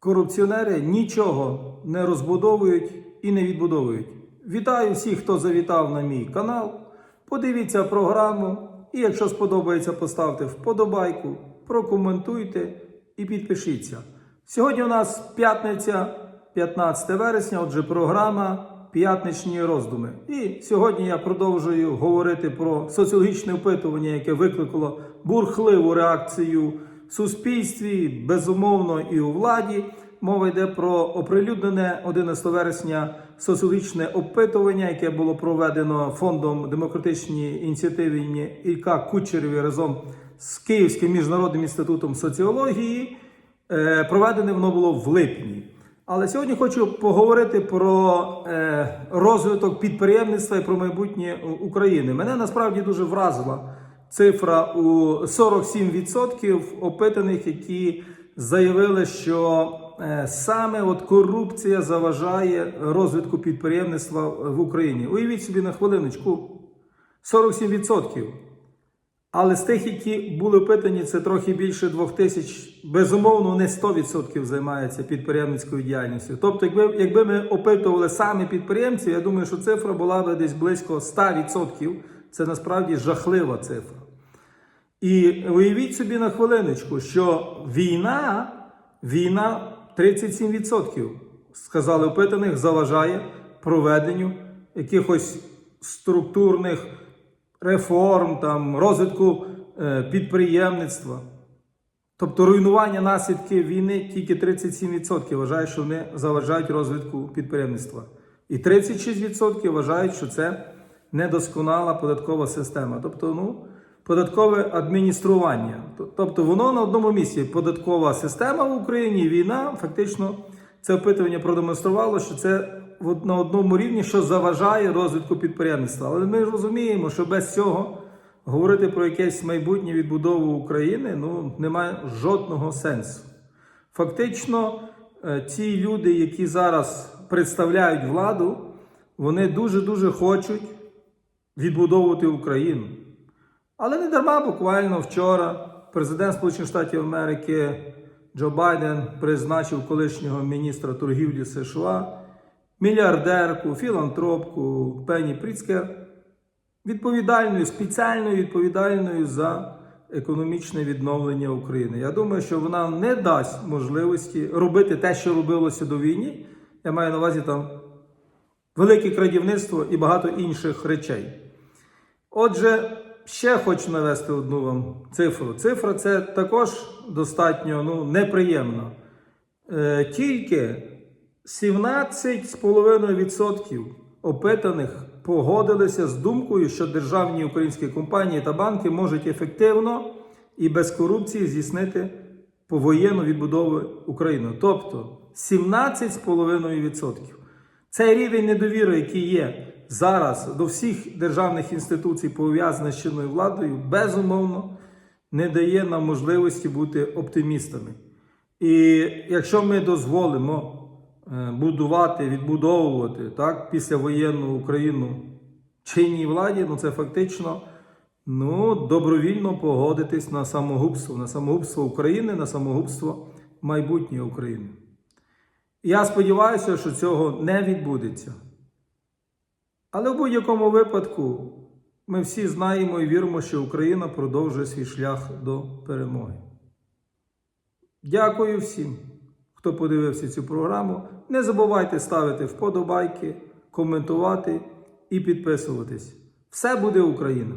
корупціонери нічого не розбудовують і не відбудовують. Вітаю всіх, хто завітав на мій канал. Подивіться програму. І якщо сподобається, поставте вподобайку, прокоментуйте і підпишіться. Сьогодні у нас п'ятниця, 15 вересня, отже, програма П'ятничні роздуми. І сьогодні я продовжую говорити про соціологічне опитування, яке викликало бурхливу реакцію суспільстві, безумовно, і у владі. Мова йде про оприлюднене 11 вересня соціологічне опитування, яке було проведено фондом демократичної ініціативи Ілька Кучерєві разом з Київським міжнародним інститутом соціології. Е, Проведене воно було в липні. Але сьогодні хочу поговорити про е, розвиток підприємництва і про майбутнє України. Мене насправді дуже вразила цифра у 47% опитаних, які заявили, що е, саме от корупція заважає розвитку підприємництва в Україні. Уявіть собі на хвилиночку 47%. Але з тих, які були опитані, це трохи більше двох тисяч, безумовно, не 100% займаються підприємницькою діяльністю. Тобто, якби, якби ми опитували саме підприємців, я думаю, що цифра була б десь близько 100%. Це насправді жахлива цифра. І уявіть собі на хвилиночку, що війна, війна 37%, сказали опитаних, заважає проведенню якихось структурних реформ, там, розвитку е, підприємництва. Тобто руйнування наслідків війни тільки 37% вважають, що вони заважають розвитку підприємництва. І 36% вважають, що це недосконала податкова система. Тобто, ну, податкове адміністрування. Тобто воно на одному місці. Податкова система в Україні, війна, фактично, це опитування продемонструвало, що це на одному рівні, що заважає розвитку підприємництва. Але ми розуміємо, що без цього говорити про якесь майбутнє відбудову України ну, немає жодного сенсу. Фактично, е, ті люди, які зараз представляють владу, вони дуже-дуже хочуть відбудовувати Україну. Але не дарма буквально вчора президент Сполучених Штатів Америки Джо Байден призначив колишнього міністра торгівлі США, мільярдерку, філантропку Пенні Пріцкер відповідальною, спеціальною відповідальною за економічне відновлення України. Я думаю, що вона не дасть можливості робити те, що робилося до війни. Я маю на увазі там велике крадівництво і багато інших речей. Отже, ще хочу навести одну вам цифру. Цифра це також достатньо ну, неприємна. Е, тільки 17,5% опитаних погодилися з думкою, що державні українські компанії та банки можуть ефективно і без корупції здійснити повоєнну відбудову України. Тобто 17,5%. Цей рівень недовіри, який є зараз до всіх державних інституцій, пов'язаних з чинною владою, безумовно не дає нам можливості бути оптимістами. І якщо ми дозволимо е, будувати, відбудовувати так, післявоєнну Україну чинній владі, ну це фактично ну, добровільно погодитись на самогубство, на самогубство України, на самогубство майбутньої України. Я сподіваюся, що цього не відбудеться. Але в будь-якому випадку ми всі знаємо і віримо, що Україна продовжує свій шлях до перемоги. Дякую всім, хто подивився цю програму. Не забувайте ставити вподобайки, коментувати і підписуватись. Все буде Україна!